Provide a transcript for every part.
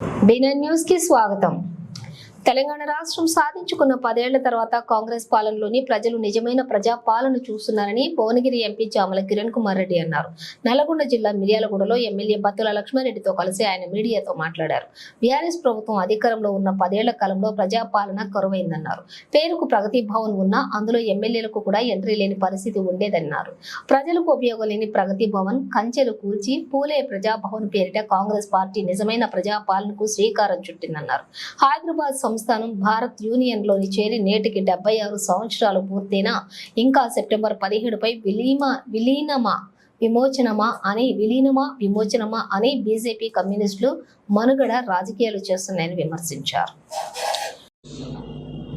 బినన్ news కి స్వాగతం తెలంగాణ రాష్ట్రం సాధించుకున్న పదేళ్ళ తర్వాత కాంగ్రెస్ పాలనలోని ప్రజలు నిజమైన ప్రజా పాలన చూస్తున్నారని భువనగిరి ఎంపీ చామల కిరణ్ కుమార్ రెడ్డి అన్నారు. నల్గొండ జిల్లా మిర్యాలగూడలో ఎమ్మెల్యే బత్తుల లక్ష్మారెడ్డితో కలిసి ఆయన మీడియాతో మాట్లాడారు. బీఆర్ఎస్ ప్రభుత్వం అధికారంలో ఉన్న పదేళ్ళ కాలంలో ప్రజా పాలన కరువైందన్నారు. పేరుకు ప్రగతి భవన్ ఉన్నా అందులో ఎమ్మెల్యేలకు కూడా ఎంట్రీ లేని పరిస్థితి ఉండేదన్నారు. ప్రజలకు ఉపయోగం లేని ప్రగతి భవన్ కంచెలు కూల్చి పూలే ప్రజాభవన్ పేరిట కాంగ్రెస్ పార్టీ నిజమైన ప్రజా పాలనకు శ్రీకారం చుట్టిందన్నారు. హైదరాబాద్ సంస్థానం భారత్ యూనియన్లోని చేరి నేటికి డెబ్బై ఆరు సంవత్సరాలు పూర్తయిన ఇంకా సెప్టెంబర్ పదిహేడుపై విలీమ విలీనమా విమోచనమా అని విలీనమా విమోచనమా అని బీజేపీ కమ్యూనిస్టులు మనుగడ రాజకీయాలు చేస్తున్నాయని విమర్శించారు.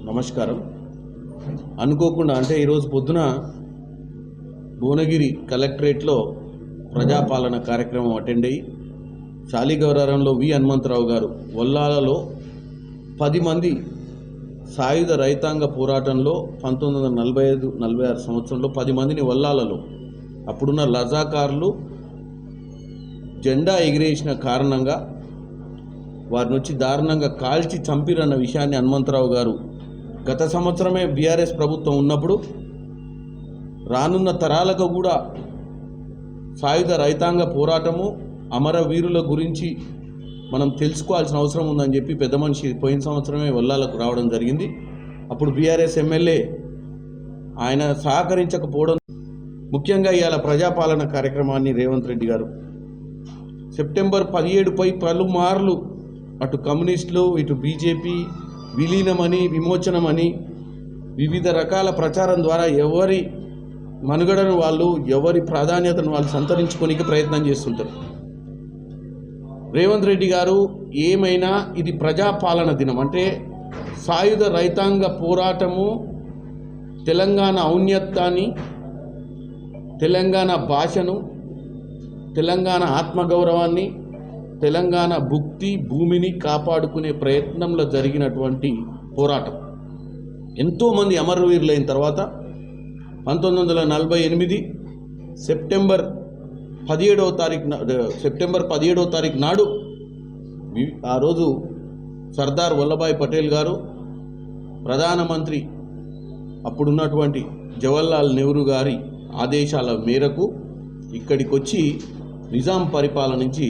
నమస్కారం. అనుకోకుండా అంటే ఈరోజు పొద్దున భువనగిరి కలెక్టరేట్లో ప్రజాపాలన కార్యక్రమం అటెండ్ అయ్యి శాలిగౌరారంలో వి హనుమంతరావు గారు వల్లాలలో పది మంది సాయుధ రైతాంగ పోరాటంలో పంతొమ్మిది వందల నలభై ఐదు నలభై ఆరు సంవత్సరంలో పది మందిని వల్లాలలో. అప్పుడున్న లజాకారులు జెండా ఎగిరేసిన కారణంగా వారిని వచ్చి దారుణంగా కాల్చి చంపిరన్న విషయాన్ని హనుమంతరావు గారు గత సంవత్సరమే బీఆర్ఎస్ ప్రభుత్వం ఉన్నప్పుడు రానున్న తరాలకు కూడా సాయుధ రైతాంగ పోరాటము అమరవీరుల గురించి మనం తెలుసుకోవాల్సిన అవసరం ఉందని చెప్పి పెద్ద మనిషి పోయిన సంవత్సరమే వల్లాలకు రావడం జరిగింది. అప్పుడు బీఆర్ఎస్ ఎమ్మెల్యే ఆయన సహకరించకపోవడం ముఖ్యంగా ఇవాళ ప్రజాపాలన కార్యక్రమాన్ని రేవంత్ రెడ్డి గారు సెప్టెంబర్ పదిహేడుపై పలుమార్లు అటు కమ్యూనిస్టులు ఇటు బీజేపీ విలీనమని విమోచనమని వివిధ రకాల ప్రచారం ద్వారా ఎవరి మనుగడను వాళ్ళు ఎవరి ప్రాధాన్యతను వాళ్ళు సంతరించుకోనికి ప్రయత్నం చేస్తుంటారు. రేవంత్ రెడ్డి గారు ఏమైనా ఇది ప్రజాపాలన దినం. అంటే సాయుధ రైతాంగ పోరాటము తెలంగాణ ఔన్నత్యాన్ని తెలంగాణ భాషను తెలంగాణ ఆత్మగౌరవాన్ని తెలంగాణ భుక్తి భూమిని కాపాడుకునే ప్రయత్నంలో జరిగినటువంటి పోరాటం. ఎంతోమంది అమరవీరులైన తర్వాత పంతొమ్మిది వందల నలభై ఎనిమిది సెప్టెంబర్ పదిహేడవ తారీఖు సెప్టెంబర్ పదిహేడవ తారీఖు నాడు వి- ఆ రోజు సర్దార్ వల్లభాయ్ పటేల్ గారు ప్రధానమంత్రి అప్పుడున్నటువంటి జవహర్లాల్ నెహ్రూ గారి ఆదేశాల మేరకు ఇక్కడికి వచ్చి నిజాం పరిపాలన నుంచి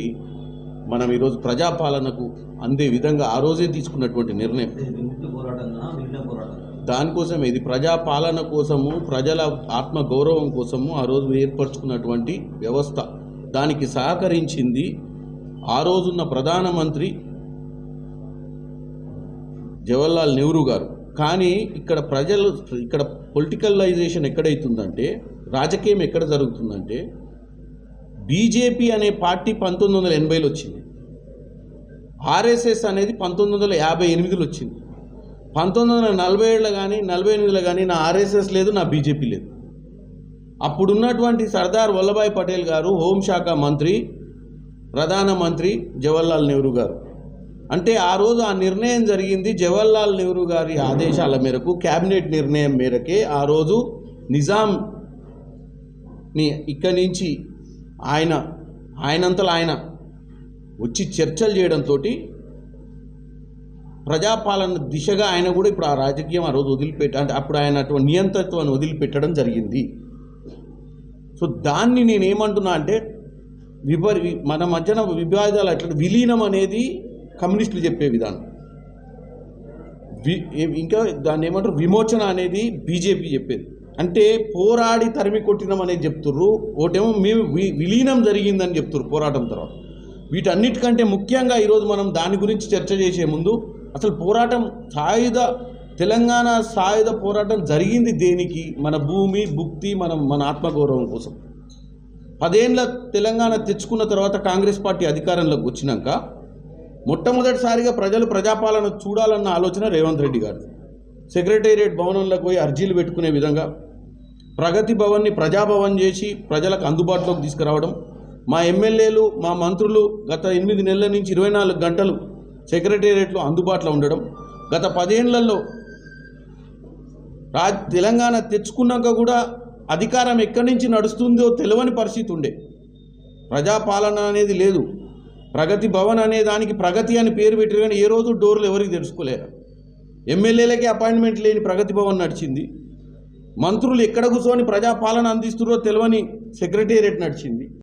మనం ఈరోజు ప్రజాపాలనకు అందే విధంగా ఆ రోజే తీసుకున్నటువంటి నిర్ణయం ఇది విముక్తి పోరాటంగా విలీన పోరాటం దానికోసం ఇది ప్రజాపాలన కోసము ప్రజల ఆత్మ గౌరవం కోసము ఆ రోజు ఏర్పరచుకున్నటువంటి వ్యవస్థ. దానికి సహకరించింది ఆ రోజున్న ప్రధానమంత్రి జవహర్లాల్ నెహ్రూ గారు. కానీ ఇక్కడ ప్రజలు ఇక్కడ పొలిటికలైజేషన్ ఎక్కడైతుందంటే రాజకీయం ఎక్కడ జరుగుతుందంటే బీజేపీ అనే పార్టీ పంతొమ్మిది వందల ఎనభైలో వచ్చింది. ఆర్ఎస్ఎస్ అనేది పంతొమ్మిది వందల యాభై ఎనిమిదిలో వచ్చింది. పంతొమ్మిది వందల నలభై ఏడులో కానీ నలభై ఎనిమిదిలో కానీ నా ఆర్ఎస్ఎస్ లేదు నా బీజేపీ లేదు. అప్పుడున్నటువంటి సర్దార్ వల్లభాయ్ పటేల్ గారు హోంశాఖ మంత్రి ప్రధానమంత్రి జవహర్లాల్ నెహ్రూ గారు. అంటే ఆ రోజు ఆ నిర్ణయం జరిగింది జవహర్లాల్ నెహ్రూ గారి ఆదేశాల మేరకు క్యాబినెట్ నిర్ణయం మేరకే ఆ రోజు నిజాంని ఇక్కడి నుంచి ఆయన ఆయనంతలో ఆయన వచ్చి చర్చలు చేయడంతో ప్రజాపాలన దిశగా ఆయన కూడా ఇప్పుడు ఆ రాజకీయం ఆ రోజు వదిలిపెట్ట అంటే అప్పుడు ఆయన అటువంటి నియంత్రత్వాన్ని వదిలిపెట్టడం జరిగింది. సో దాన్ని నేనేమంటున్నా అంటే విపరి మన మధ్యన విభేదాలు అట్లా విలీనం అనేది కమ్యూనిస్టులు చెప్పే విధానం. వి ఇంకా దాన్ని ఏమంటారు? విమోచన అనేది బీజేపీ చెప్పేది. అంటే పోరాడి తరిమి కొట్టినం అనేది చెప్తుర్రు. ఒకటేమో మేము వి- విలీనం జరిగిందని చెప్తుర్రు పోరాటం తర్వాత. వీటన్నిటికంటే ముఖ్యంగా ఈరోజు మనం దాని గురించి చర్చ చేసే ముందు అసలు పోరాటం సాయుధ తెలంగాణ సాయుధ పోరాటం జరిగింది దేనికి? మన భూమి భుక్తి మనం మన ఆత్మగౌరవం కోసం. పదేళ్ళ తెలంగాణ తెచ్చుకున్న తర్వాత కాంగ్రెస్ పార్టీ అధికారంలోకి వచ్చినాక మొట్టమొదటిసారిగా ప్రజలు ప్రజాపాలన చూడాలన్న ఆలోచన రేవంత్ రెడ్డి గారు సెక్రటేరియట్ భవనంలోకి పోయి అర్జీలు పెట్టుకునే విధంగా ప్రగతి భవన్ని ప్రజాభవన్ చేసి ప్రజలకు అందుబాటులోకి తీసుకురావడం. మా ఎమ్మెల్యేలు మా మంత్రులు గత ఎనిమిది నెలల నుంచి ఇరవై నాలుగు గంటలు సెక్రటేరియట్లు అందుబాటులో ఉండడం గత పదేళ్ళలో రా తెలంగాణ తెచ్చుకున్నాక కూడా అధికారం ఎక్కడి నుంచి నడుస్తుందో తెలియని పరిస్థితి ఉండే. ప్రజాపాలన అనేది లేదు. ప్రగతి భవన్ అనే దానికి ప్రగతి అని పేరు పెట్టారు కానీ ఏ రోజు డోర్లు ఎవరికి తెలుసుకోలేరు ఎమ్మెల్యేలకి అపాయింట్మెంట్ లేని ప్రగతి భవన్ నడిచింది. మంత్రులు ఎక్కడ కూర్చొని ప్రజాపాలన అందిస్తున్నారో తెలియని సెక్రటేరియట్ నడిచింది.